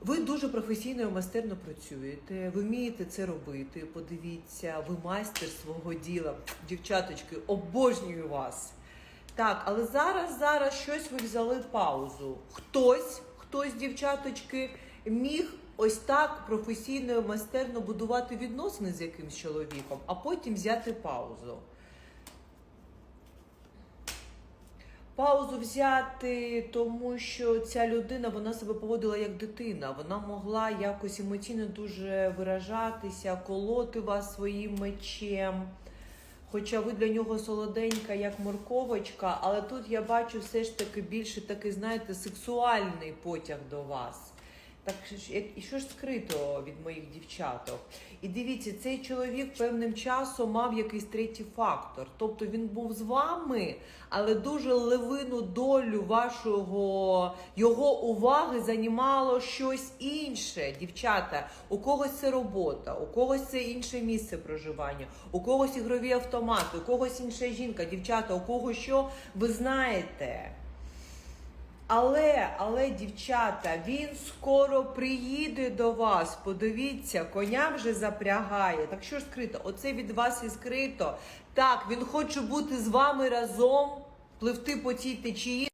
Ви дуже професійно і майстерно працюєте, ви вмієте це робити. Подивіться, ви майстер свого діла. Дівчаточки, обожнюю вас. Так, але зараз, зараз щось ви взяли паузу. Хтось, хтось, дівчаточки, міг ось так професійно і майстерно будувати відносини з якимсь чоловіком, а потім взяти паузу. Паузу взяти, тому що ця людина вона себе поводила як дитина. Вона могла якось емоційно дуже виражатися, колоти вас своїм мечем. Хоча ви для нього солоденька, як морковочка, але тут я бачу все ж таки більше такий, знаєте, сексуальний потяг до вас. Так і що ж скрито від моїх дівчаток? І дивіться, цей чоловік певним часом мав якийсь третій фактор. Тобто він був з вами, але дуже левину долю вашого його уваги займало щось інше. Дівчата, у когось це робота, у когось це інше місце проживання, у когось ігрові автомати, у когось інша жінка, дівчата, у кого що ви знаєте. Але, але, дівчата, він скоро приїде до вас. Подивіться, коня вже запрягає. Так що ж скрито? Оце від вас і скрито. Так, він хоче бути з вами разом, пливти по цій течії.